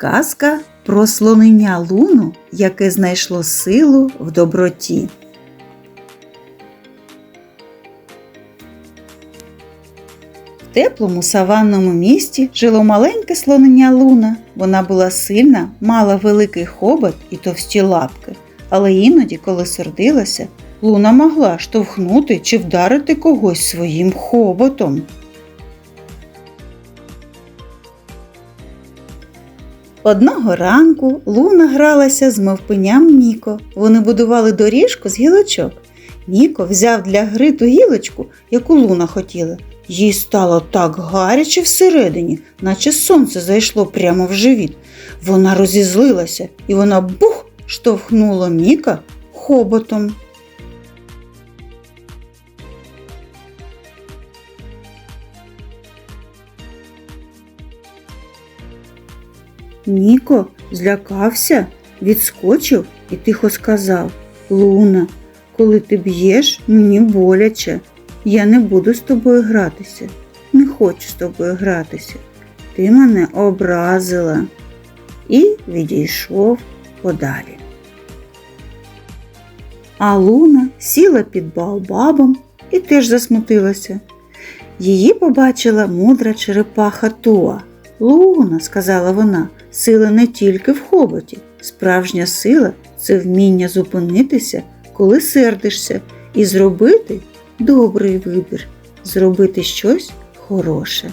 Казка про слонення луну, яке знайшло силу в доброті. В теплому саванному місті жило маленьке слонення луна. Вона була сильна, мала великий хобот і товсті лапки, але іноді, коли сердилася, луна могла штовхнути чи вдарити когось своїм хоботом. Одного ранку Луна гралася з мавпиням Міко. Вони будували доріжку з гілочок. Міко взяв для гри ту гілочку, яку Луна хотіла. Їй стало так гаряче всередині, наче сонце зайшло прямо в живіт. Вона розізлилася, і вона бух штовхнула Міка хоботом. Ніко злякався, відскочив і тихо сказав Луна, коли ти б'єш, мені боляче. Я не буду з тобою гратися. Не хочу з тобою гратися. Ти мене образила. І відійшов подалі. А Луна сіла під baobabом і теж засмутилася. Її побачила мудра черепаха Туа. Луна, сказала вона, сила не тільки в хоботі. Справжня сила це вміння зупинитися, коли сердишся, і зробити добрий вибір, зробити щось хороше.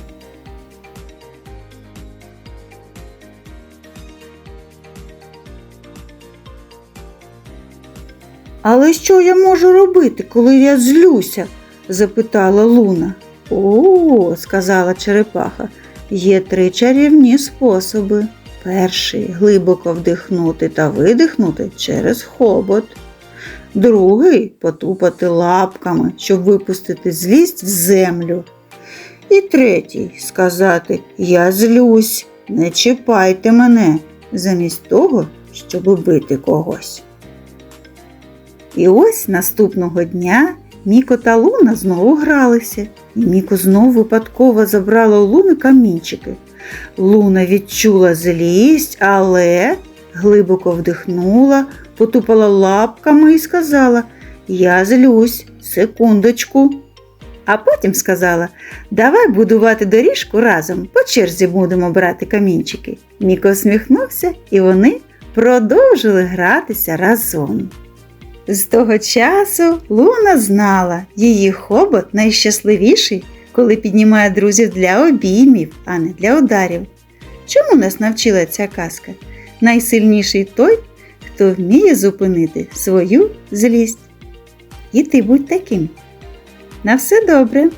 Але що я можу робити, коли я злюся? запитала Луна. О, сказала черепаха, є три чарівні способи. Перший глибоко вдихнути та видихнути через хобот. Другий потупати лапками, щоб випустити злість в землю. І третій сказати Я злюсь, не чіпайте мене, замість того, щоб бити когось. І ось наступного дня Міко та Луна знову гралися, і Міко знову випадково забрала у Луни камінчики. Луна відчула злість, але глибоко вдихнула, потупала лапками і сказала Я злюсь, секундочку. А потім сказала Давай будувати доріжку разом, по черзі будемо брати камінчики. Міко усміхнувся, і вони продовжили гратися разом. З того часу Луна знала, її хобот найщасливіший, коли піднімає друзів для обіймів, а не для ударів. Чому нас навчила ця казка? Найсильніший той, хто вміє зупинити свою злість. І ти будь таким. На все добре!